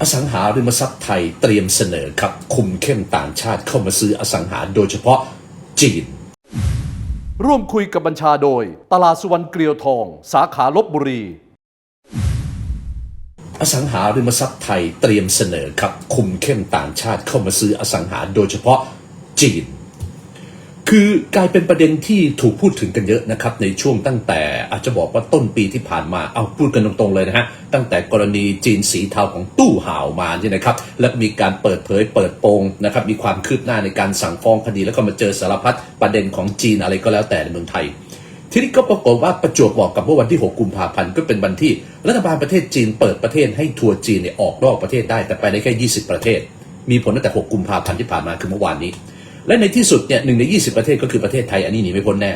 อสังหาริมทรัพย์ไทยเตรียมเสนอครับ คุมเข้มต่างชาติเข้ามาซื้ออสังหาโดยเฉพาะจีน ร่วมคุยกับบัญชาโดย ตลาดสุวรรณเกลียวทอง สาขาลบบุรี อสังหาริมทรัพย์ไทยเตรียมเสนอครับ คุมเข้มต่างชาติเข้ามาซื้ออสังหาโดยเฉพาะจีน คือกลายเป็นประเด็นที่ถูกพูดถึงกันเยอะนะครับ ในช่วงตั้งแต่อาจจะบอกว่าต้นปีที่ผ่านมาเอาพูดกันตรงๆเลยนะฮะตั้งแต่กรณีจีนสีเทาของตู้ห่าวมาเนี่ยนะครับและมีการเปิดเผยเปิดโปงนะครับมีความคืบหน้าในการสั่งฟ้องคดี แล้วก็มาเจอสารพัดประเด็นของจีนอะไรก็แล้วแต่ในเมืองไทย ทีนี้ก็ปรากฏว่าประจวบเหมาะกับเมื่อวันที่ 6 กุมภาพันธ์ก็เป็นวันที่รัฐบาลประเทศจีนเปิดประเทศให้ทัวร์จีนเนี่ยออกนอกประเทศได้แต่ไปได้แค่ 20 ประเทศ มีผลตั้งแต่ 6 กุมภาพันธ์ที่ผ่านมาคือเมื่อวานนี้ และในที่สุดเนี่ยหนึ่งใน 20 ประเทศก็คือประเทศไทยอันนี้หนีไม่พ้นแน่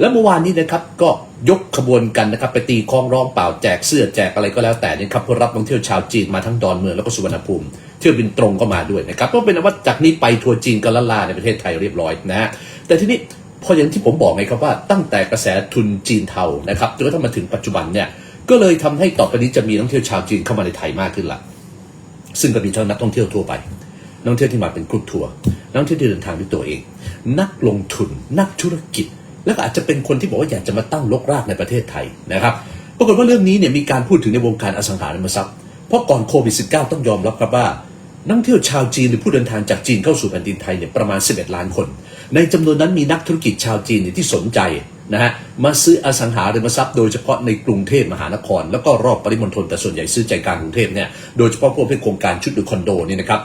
และเมื่อวานนี้นะครับก็ยกขบวนกันนะครับไปตีคล้องร้องเปล่าแจกเสื้อแจกอะไรก็แล้วแต่นี่ครับเพื่อรับนักท่องเที่ยวชาวจีนมาทั้งดอนเมืองแล้วก็สุวรรณภูมิ เที่ยวบินตรงก็มาด้วยนะครับก็เป็นว่าจากนี้ไปทัวร์จีนก็ละลาในประเทศไทยเรียบร้อยนะฮะแต่ทีนี้พออย่างที่ผมบอกไงครับว่าตั้งแต่กระแสทุนจีนเทานะครับจนกระทั่งมาถึงปัจจุบันเนี่ยก็เลยทำให้ต่อไปนี้จะมีนักท่องเที่ยวชาวจีนเข้ามาในไทยมากขึ้นละซึ่งก็มีทั้งนักท่องเที่ยวทั่วไป นักเที่ยวที่มาเป็นกรุ๊ปทัวร์นักเที่ยวที่เดินทางด้วยตัวเอง นักลงทุน นักธุรกิจ แล้วก็อาจจะเป็นคนที่บอกว่าอยากจะมาตั้งลกรากในประเทศไทยนะครับปรากฏว่าเรื่องนี้เนี่ยมีการพูดถึงในวงการอสังหาริมทรัพย์เพราะก่อนโควิด -19 ต้องยอมรับครับว่า นักเที่ยวชาวจีนหรือผู้เดินทางจากจีนเข้าสู่แผ่นดินไทยเนี่ยประมาณ 11 ล้านคน ในจำนวนนั้นมีนักธุรกิจชาวจีนเนี่ยที่สนใจนะฮะมาซื้ออสังหาริมทรัพย์โดยเฉพาะในกรุงเทพมหานคร แล้วก็รอบปริมณฑลแต่ส่วนใหญ่ซื้อใจกลางกรุงเทพเนี่ยโดยเฉพาะพวกเป็นโครงการชุดหรือคอนโดนี่นะครับ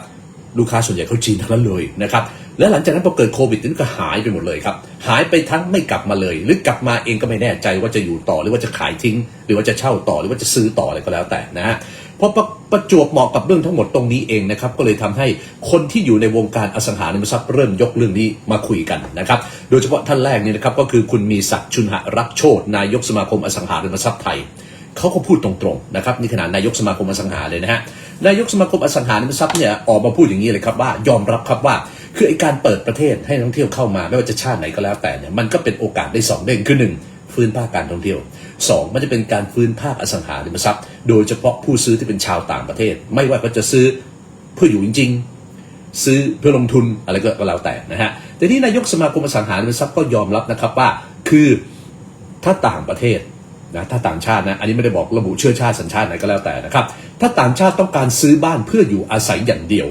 ลูกค้าส่วนใหญ่เขาจีนทั้งนั้นเลยนะครับและหลังจากนั้นพอเกิดโควิดนี่ก็หายไปหมดเลยครับ หายไปทั้งไม่กลับมาเลย หรือกลับมาเองก็ไม่แน่ใจว่าจะอยู่ต่อหรือว่าจะขายทิ้ง หรือว่าจะเช่าต่อหรือว่าจะซื้อต่ออะไรก็แล้วแต่นะฮะเพราะประประจวบเหมาะกับเรื่องทั้งหมดตรงนี้เองนะครับก็เลยทำให้คนที่อยู่ในวงการอสังหาริมทรัพย์เริ่มยกเรื่องนี้มาคุยกันนะครับโดยเฉพาะท่านแรกเนี่ยนะครับก็คือคุณมีศักดิ์ชุนหรักโชตนายกสมาคมอสังหาริมทรัพย์ไทยเขาก็พูดตรงๆนะครับนี่ขนาดนายกสมาคมอสังหาเลยนะฮะ นายกสมาคมอสังหาริมทรัพย์เนี่ยออกมาพูดอย่างนี้เลยครับว่ายอมรับครับว่าคือไอการเปิดประเทศให้นักท่องเที่ยวเข้ามาไม่ว่าจะชาติไหนก็แล้วแต่เนี่ยมันก็เป็นโอกาสได้สองเด้งคือหนึ่งฟื้นภาคการท่องเที่ยวสองมันจะเป็นการฟื้นภาคอสังหาริมทรัพย์ โดยเฉพาะผู้ซื้อที่เป็นชาวต่างประเทศ ไม่ว่าเขาจะซื้อเพื่ออยู่จริงๆ ซื้อเพื่อลงทุนอะไรก็แล้วแต่นะฮะแต่ที่นายกสมาคมอสังหาริมทรัพย์ก็ยอมรับนะครับว่าคือถ้าต่างประเทศ นะถ้าต่างชาตินะอันนี้ไม่ได้บอกระบุเชื้อชาติสัญชาติไหนก็แล้วแต่นะครับ ถ้าต่างชาติต้องการซื้อบ้านเพื่ออยู่อาศัยอย่างเดียว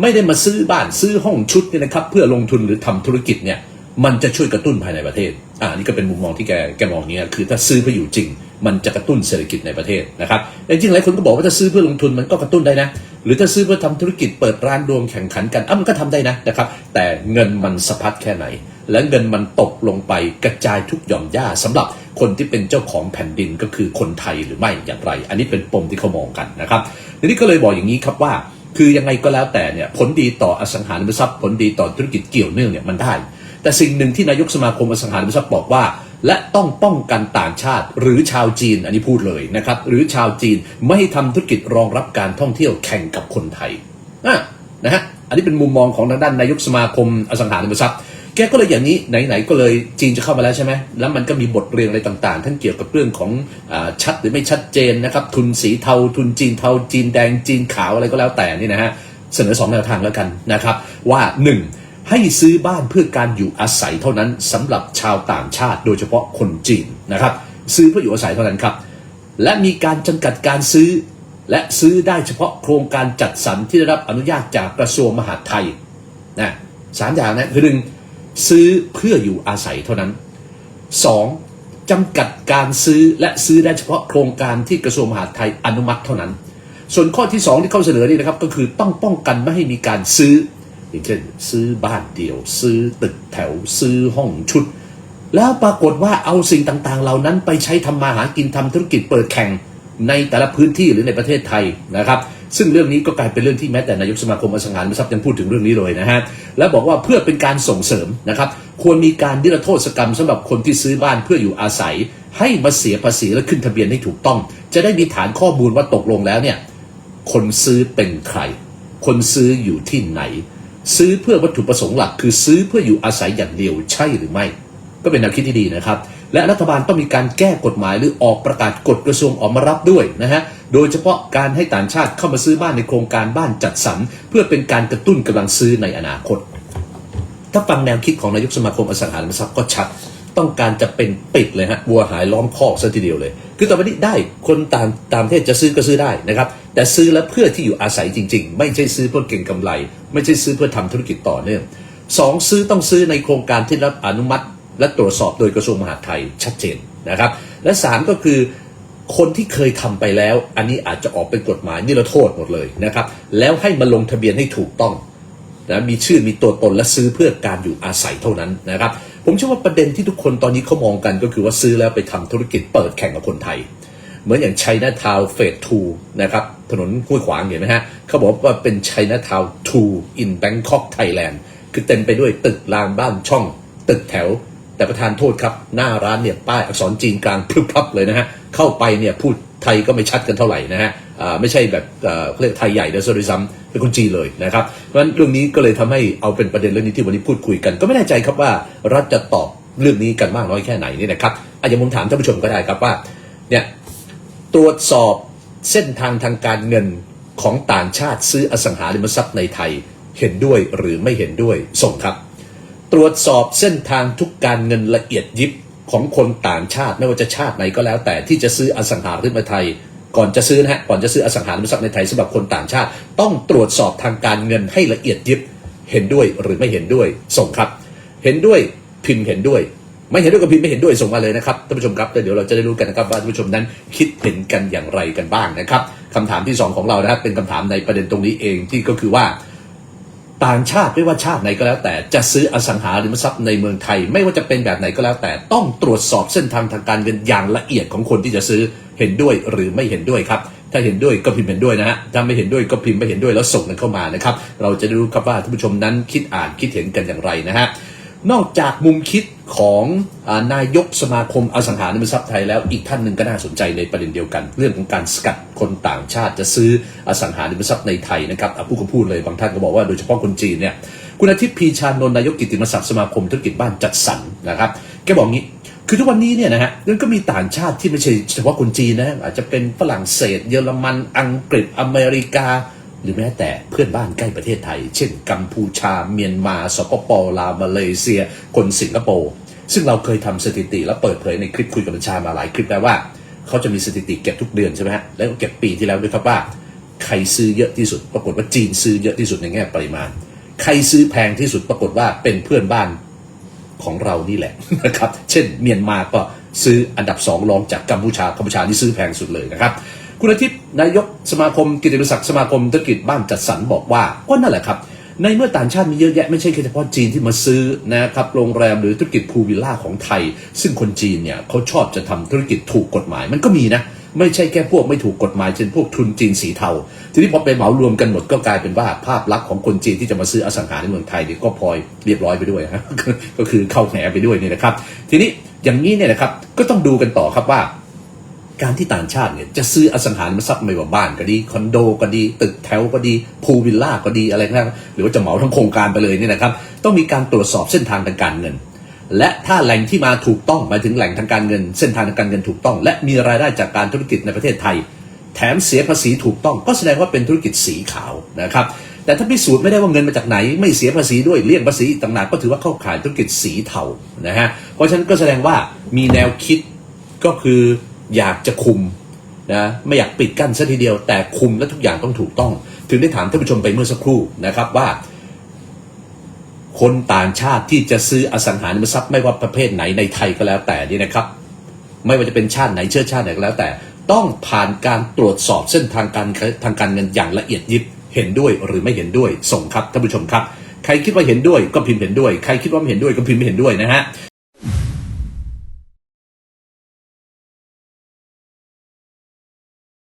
ไม่ได้มาซื้อบ้านซื้อห้องชุดเนี่ยนะครับ เพื่อลงทุนหรือทำธุรกิจเนี่ยมันจะช่วยกระตุ้นภายในประเทศอ่านี่ก็เป็นมุมมองที่แกแกมองเนี้ยคือถ้าซื้อเพื่ออยู่จริง มันจะกระตุ้นเศรษฐกิจในประเทศนะครับแต่จริงหลายคนก็บอกว่าถ้าซื้อเพื่อลงทุนมันก็กระตุ้นได้นะ หรือถ้าซื้อเพื่อทำธุรกิจเปิดร้านดวงแข่งขันกันอะมันก็ทำได้นะนะครับ แต่เงินมันสะพัดแค่ไหน และเงินมันตกลงไปกระจายทุกหย่อมย่าสำหรับ คนที่เป็นเจ้าของแผ่นดินก็คือคนไทยหรือไม่อย่างไร อันนี้เป็นปมที่เขามองกันนะครับทีนี้ก็เลยบอกอย่างนี้ครับว่า คือยังไงก็แล้วแต่เนี่ยผลดีต่ออสังหาริมทรัพย์ผลดีต่อธุรกิจเกี่ยวเนื่องเนี่ยมันได้ แต่สิ่งหนึ่งที่นายกสมาคมอสังหาริมทรัพย์บอกว่า และต้องป้องกันต่างชาติ หรือชาวจีนอันนี้พูดเลยนะครับหรือชาวจีนไม่ให้ทำธุรกิจรองรับการท่องเที่ยวแข่งกับคนไทยอะนะฮะอันนี้เป็นมุมมองของทางด้านนายกสมาคมอสังหาริมทรัพย์ แกก็เลยอย่างนี้ไหนๆก็เลยจีนจะเข้ามาแล้วใช่ไหมแล้วมันก็มีบทเรียนอะไรต่างๆทั้งเกี่ยวกับเรื่องของอชัดหรือไม่ชัดเจนนะครับ ทุนสีเทา ทุนจีนเทา จีนแดงจีนขาวอะไรก็แล้วแต่นี่นะฮะเสนอสองแนวทางแล้วกันนะครับ ว่าหนึ่งให้ซื้อบ้านเพื่อการอยู่อาศัยเท่านั้นสำหรับชาวต่างชาติ โดยเฉพาะคนจีนนะครับ ซื้อเพื่ออยู่อาศัยเท่านั้นครับ และมีการจำกัดการซื้อ และซื้อได้เฉพาะโครงการจัดสรรที่ได้รับอนุญาตจากกระทรวงมหาดไทยนะสามอย่างนะคือหนึ่ง ซื้อเพื่ออยู่อาศัยเท่านั้นสองจำกัดการซื้อและซื้อได้เฉพาะโครงการที่กระทรวงมหาดไทยอนุมัติเท่านั้น ส่วนข้อที่สองที่เขาเสนอนี่นะครับก็คือต้องป้องกันไม่ให้มีการซื้อ อย่างเช่น ซื้อบ้านเดี่ยว ซื้อตึกแถว ซื้อห้องชุด แล้วปรากฏว่าเอาสิ่งต่างๆ เหล่านั้นไปใช้ทำมาหากินทำธุรกิจเปิดแข่งในแต่ละพื้นที่หรือในประเทศไทยนะครับ ซึ่งเรื่องนี้ก็กลายเป็นเรื่องที่แม้แต่นายกสมาคมอสังหาริมทรัพย์ยังพูดถึงเรื่องนี้เลยนะฮะและบอกว่าเพื่อเป็นการส่งเสริมนะครับควรมีการนิรโทษกรรมสำหรับคนที่ซื้อบ้านเพื่ออยู่อาศัย ให้มาเสียภาษีและขึ้นทะเบียนให้ถูกต้อง จะได้มีฐานข้อมูลว่าตกลงแล้วเนี่ยคนซื้อเป็นใคร คนซื้ออยู่ที่ไหน ซื้อเพื่อวัตถุประสงค์หลัก คือซื้อเพื่ออยู่อาศัยอย่างเดียวใช่หรือไม่ ก็เป็นแนวคิดที่ดีนะครับ และรัฐบาลต้องมีการแก้กฎหมายหรือออกประกาศกฎกระทรวงออกมารับด้วยนะฮะ โดยเฉพาะการให้ต่างชาติเข้ามาซื้อบ้านในโครงการบ้านจัดสรรเพื่อเป็นการกระตุ้นกำลังซื้อในอนาคต ถ้าฟังแนวคิดของนายกสมาคมอสังหาริมทรัพย์ก็ชัดต้องการจะเป็นปิดเลยฮะวัวหายล้อมคอกซะทีเดียวเลย คือต่อไปนี้ได้คนตามตามประเทศจะซื้อก็ซื้อได้นะครับ แต่ซื้อแล้วเพื่อที่อยู่อาศัยจริง ๆ ไม่ใช่ซื้อเพื่อเก่งกำไร ไม่ใช่ซื้อเพื่อทำธุรกิจต่อเนื่องสองซื้อต้องซื้อในโครงการที่รับอนุมัติ และตรวจสอบโดยกระทรวงมหาดไทยชัดเจนนะครับ และสามก็คือ คนที่เคยทำไปแล้ว อันนี้อาจจะออกเป็นกฎหมายนิรโทษหมดเลยนะครับ แล้วให้มาลงทะเบียนให้ถูกต้องนะมีชื่อมีตัวตนและซื้อเพื่อการอยู่อาศัยเท่านั้นนะครับ ผมเชื่อว่าประเด็นที่ทุกคนตอนนี้เขามองกันก็คือว่าซื้อแล้วไปทำธุรกิจเปิดแข่งกับคนไทย เหมือนอย่าง China Town Phase 2นะครับถนนห้วยขวางเห็นไหมฮะเขาบอกว่าเป็น China Town 2 in Bangkok Thailand คือเต็มไปด้วยตึกรางบ้านช่อง ตึกแถว แต่ประธานโทษครับ หน้าร้านเนี่ยป้ายอักษรจีนกลางพรึบพรับเลยนะฮะ เข้าไปเนี่ยพูดไทยก็ไม่ชัดกันเท่าไหร่นะฮะไม่ใช่แบบเรียกไทยใหญ่เดซด้วยซ้ำเป็นคนจีนเลยนะครับ เพราะฉะนั้นเรื่องนี้ก็เลยทำให้เอาเป็นประเด็นเรื่องนี้ที่วันนี้พูดคุยกัน ก็ไม่แน่ใจครับว่ารัฐจะตอบเรื่องนี้กันมากน้อยแค่ไหนนี่นะครับอาจจะผมถามท่านผู้ชมก็ได้ครับว่าเนี่ยตรวจสอบเส้นทางทางการเงินของต่างชาติซื้ออสังหาริมทรัพย์ในไทยเห็นด้วยหรือไม่เห็นด้วยส่งครับ ตรวจสอบเส้นทางทุกการเงินละเอียดยิบของคนต่างชาติไม่ว่าจะชาติไหนก็แล้ว แต่ที่จะซื้ออสังหาริมทรัพย์ก่อนจะซื้อนะฮะก่อนจะซื้ออสังหาริมทรัพย์ในไทยสำหรับคนต่างชาติ ต้องตรวจสอบทางการเงินให้ละเอียดยิบเห็นด้วยหรือไม่เห็นด้วยส่งครับ เห็นด้วยพิมพ์เห็นด้วย ไม่เห็นด้วยก็พิมพ์ไม่เห็นด้วยส่งมาเลยนะครับท่านผู้ชมครับเดี๋ยวเราจะได้รู้กันนะครับว่าท่านผู้ชมนั้นคิดเห็นกันอย่างไรกันบ้างนะครับคำถามที่สองของเรานะครับเป็นคำถามในประเด็นตรงนี้เองที่ก็คือว่า ต่างชาติไม่ว่าชาติไหนก็แล้วแต่จะซื้ออสังหาริมทรัพย์ในเมืองไทย ไม่ว่าจะเป็นแบบไหนก็แล้วแต่ต้องตรวจสอบเส้นทางทางการเงินอย่างละเอียดของคนที่จะซื้อเห็นด้วยหรือไม่เห็นด้วยครับ ถ้าเห็นด้วยก็พิมพ์เห็นด้วยนะฮะถ้าไม่เห็นด้วยก็พิมพ์ไม่เห็นด้วยแล้วส่งกันเข้ามานะครับเราจะได้รู้ครับว่าท่านผู้ชมนั้นคิดอ่านคิดเห็นกันอย่างไรนะฮะนอกจากมุมคิด ของอนายกสมาคมอสังหาริมทรัพย์ไทยแล้วอีกท่านหนึ่งก็น่าสนใจในประเด็นเดียวกัน เรื่องของการสกัดคนต่างชาติจะซื้ออสังหาริมทรัพย์ในไทยนะครับผู้ก็พูดเลยบางท่านก็บอกว่าโดยเฉพาะคนจีนเนี่ยคุณอาทิตย์พีชานนท์นายกกิติมศักดิ์สมาคมธุรกิจบ้านจัดสรรนะครับแกบอกงี้คือทุกวันนี้เนี่ยนะฮะมันก็มีต่างชาติที่ไม่ใช่เฉพาะคนจีนนะอาจจะเป็นฝรั่งเศส เยอรมันอังกฤษอเมริกา หรือแม้แต่เพื่อนบ้านใกล้ประเทศไทย เช่น กัมพูชาเมียนมาสปปลาวมาเลเซีย คนสิงคโปร์ซึ่งเราเคยทำสถิติและเปิดเผยในคลิปคุยกับบัญชามาหลายคลิปแล้วว่า เขาจะมีสถิติเก็บทุกเดือนใช่ไหมฮะแล้วก็เก็บปีที่แล้วด้วยครับว่าใครซื้อเยอะที่สุด ปรากฏว่าจีนซื้อเยอะที่สุดในแง่ปริมาณ ใครซื้อแพงที่สุดปรากฏว่าเป็นเพื่อนบ้านของเรานี่แหละนะครับ เช่นเมียนมาก็ซื้ออันดับสองรองจากกัมพูชากัมพูชานี่ซื้อแพงสุดเลยนะครับ คุณอาทิตย์นายกสมาคมกิตติมศักดิ์สมาคมธุรกิจบ้านจัดสรรบอกว่าก็นั่นแหละครับในเมื่อต่างชาติมีเยอะแยะไม่ใช่แค่เฉพาะจีนที่มาซื้อนะครับโรงแรมหรือธุรกิจพูลวิลล่าของไทย ซึ่งคนจีนเนี่ยเขาชอบจะทำธุรกิจถูกกฎหมายมันก็มีนะ ไม่ใช่แค่พวกไม่ถูกกฎหมายเช่นพวกทุนจีนสีเทา ทีนี้พอไปเหมารวมกันหมดก็กลายเป็นว่าภาพลักษณ์ของคนจีนที่จะมาซื้ออสังหาในเมืองไทยเนี่ยก็พลอยเรียบร้อยไปด้วยฮะก็คือเข้าแหนไปด้วยนี่นะครับ ทีนี้อย่างนี้เนี่ยนะครับก็ต้องดูกันต่อครับว่า การที่ต่างชาติเนี่ยจะซื้ออสังหาริมทรัพย์ไม่ว่าบ้านก็ดีคอนโดก็ดี ตึกแถวก็ดีพูลวิลล่าก็ดีอะไรนะหรือว่าจะเหมาทั้งโครงการไปเลยเนี่ยนะครับ ต้องมีการตรวจสอบเส้นทางทางการเงิน และถ้าแหล่งที่มาถูกต้องหมายถึงแหล่งทางการเงิน เส้นทางทางการเงินถูกต้อง และมีรายได้จากการธุรกิจในประเทศไทย แถมเสียภาษีถูกต้อง ก็แสดงว่าเป็นธุรกิจสีขาวนะครับแต่ถ้าพิสูจน์ไม่ได้ว่าเงินมาจากไหน ไม่เสียภาษีด้วยเลี่ยงภาษีต่างหากก็ถือว่าเข้าข่ายธุรกิจสีเทานะฮะเพราะฉะนั้นก็แสดงว่ามีแนวคิดก็คือ อยากจะคุมนะไม่อยากปิดกั้นซะทีเดียว แต่คุมและทุกอย่างต้องถูกต้อง ถึงได้ถามท่านผู้ชมไปเมื่อสักครู่นะครับว่า คนต่างชาติที่จะซื้ออสังหาริมทรัพย์ไม่ว่าประเภทไหนในไทยก็แล้วแต่นี่นะครับ ไม่ว่าจะเป็นชาติไหนเชื้อชาติไหนก็แล้ว แต่ต้องผ่านการตรวจสอบเส้นทางการทางการเงินอย่างละเอียดยิบเห็นด้วยหรือไม่เห็นด้วยส่งครับท่านผู้ชมครับ ใครคิดว่าเห็นด้วยก็พิมพ์เห็นด้วย ใครคิดว่าไม่เห็นด้วยก็พิมพ์ไม่เห็นด้วยนะฮะ